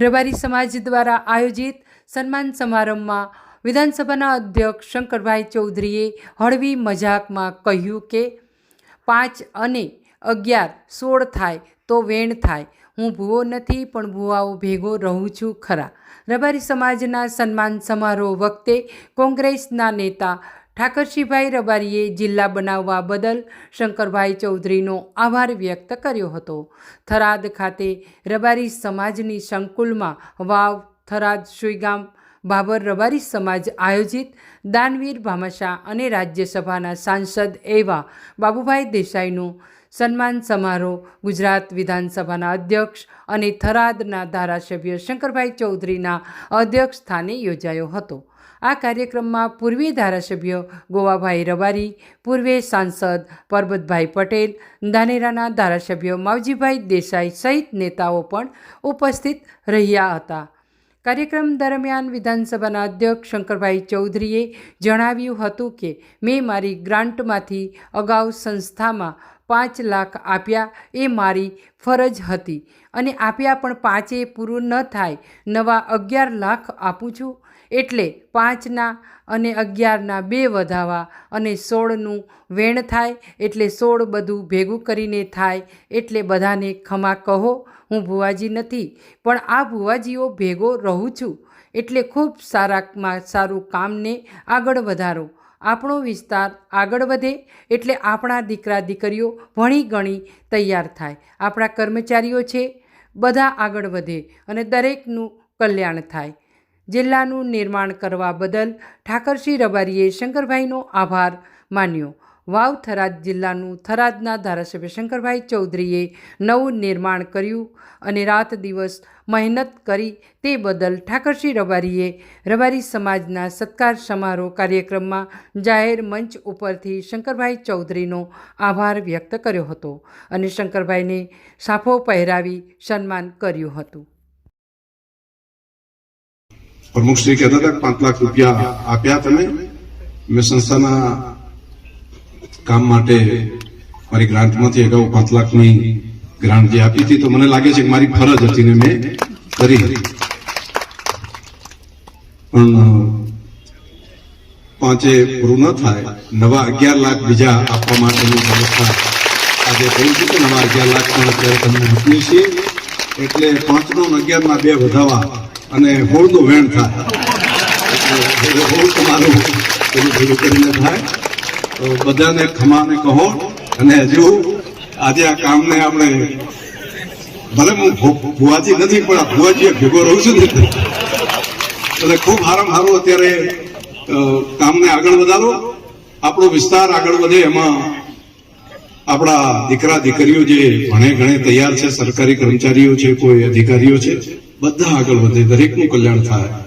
રબારી સમાજ દ્વારા આયોજિત સન્માન સમારંભમાં વિધાનસભાના અધ્યક્ષ શંકરભાઈ ચૌધરીએ હળવી મજાકમાં કહ્યું કે, પાંચ અને અગિયાર સોળ થાય તો વેણ થાય. હું ભૂવો નથી, પણ ભૂવાઓ ભેગો રહું છું ખરા. રબારી સમાજના સન્માન સમારોહ વખતે કોંગ્રેસના નેતા ઠાકરસિંહભાઈ રબારીએ જિલ્લા બનાવવા બદલ શંકરભાઈ ચૌધરીનો આભાર વ્યક્ત કર્યો હતો. થરાદ ખાતે રબારી સમાજની સંકુલમાં વાવ, થરાદ, સુઈગામ, બાબર રબારી સમાજ આયોજિત દાનવીર ભામાશા અને રાજ્યસભાના સાંસદ એવા બાબુભાઈ દેસાઈનું સન્માન સમારોહ ગુજરાત વિધાનસભાના અધ્યક્ષ અને થરાદના ધારાસભ્ય શંકરભાઈ ચૌધરીના અધ્યક્ષ સ્થાને યોજાયો હતો. આ કાર્યક્રમમાં પૂર્વી ધારાસભ્ય ગોવાભાઈ રબારી, પૂર્વે સાંસદ પરબતભાઈ પટેલ, ધાનેરાના ધારાસભ્ય માવજીભાઈ દેસાઈ સહિત નેતાઓ પણ ઉપસ્થિત રહ્યા હતા. કાર્યક્રમ દરમિયાન વિધાનસભાના અધ્યક્ષ શંકરભાઈ ચૌધરીએ જણાવ્યું હતું કે, મેં મારી ગ્રાન્ટમાંથી અગાઉ સંસ્થામાં પાંચ લાખ આપ્યા, એ મારી ફરજ હતી. અને આપ્યા પણ પાંચે પૂરું ન થાય, નવા અગિયાર લાખ આપું છું. એટલે પાંચના અને અગિયારના બે વધાવા અને સોળનું વેણ થાય એટલે સોળ બધું ભેગું કરીને થાય એટલે બધાને ખમા કહો. હું ભુવાજી નથી, પણ આ ભુવાજીઓ ભેગો રહું છું. એટલે ખૂબ સારામાં સારું કામને આગળ વધારો. આપણો વિસ્તાર આગળ વધે એટલે આપણા દીકરા દીકરીઓ ભણી ગણી તૈયાર થાય. આપણા કર્મચારીઓ છે, બધા આગળ વધે અને દરેકનું કલ્યાણ થાય. જિલ્લાનું નિર્માણ કરવા બદલ ઠાકરસિંહ રબારીએ શંકરભાઈનો આભાર માન્યો. વાવ થરાદ જિલ્લાનું થરાદના ધારાસભ્ય શંકરભાઈ ચૌધરીએ નવું નિર્માણ કર્યું અને રાત દિવસ મહેનત કરી તે બદલ ઠાકરસિંહ રબારીએ રબારી સમાજના સત્કાર સમારોહ કાર્યક્રમમાં જાહેર મંચ ઉપરથી શંકરભાઈ ચૌધરીનો આભાર વ્યક્ત કર્યો હતો અને શંકરભાઈને સાફો પહેરાવી સન્માન કર્યું હતું. પ્રમુખશ્રી કહેતા હતા પાંચ લાખ રૂપિયા આપ્યા તમે. મેં સંસ્થાના કામ માટે મારી ગ્રાન્ટમાંથી અગાઉ પાંચ લાખની ગ્રાન્ટ જે આપી હતી, તો મને લાગે છે કે મારી ફરજ હતી ને મેં કરી પણ પાંચે પૂરું ન થાય, નવા અગિયાર લાખ બીજા આપવા માટેની વ્યવસ્થા આજે કહ્યું છે કે નવા અગિયાર લાખ પણ અત્યારે તમને મોકલીએ છીએ. એટલે પાંચનો અગિયારમાં અગિયારના બે વધાવા અને હોળનું વેણ થાય. હોળ તમારું પેલું ભેગું કરીને થાય. તો બધાને ખમાને કહો અને હજુ આજે આ કામને આપણે ભલે હું ભુવાજી નથી, પણ આ ભુવાજી ભેગો રહું છું ને એટલે. ખૂબ સારામાં સારું અત્યારે કામને આગળ વધારો. આપણો વિસ્તાર આગળ વધે એમાં આપણા દીકરા દીકરીઓ જે ભણે ગણે તૈયાર છે, સરકારી કર્મચારીઓ છે, કોઈ અધિકારીઓ છે બધા આગળ વધે દરેકનું કલ્યાણ થાય.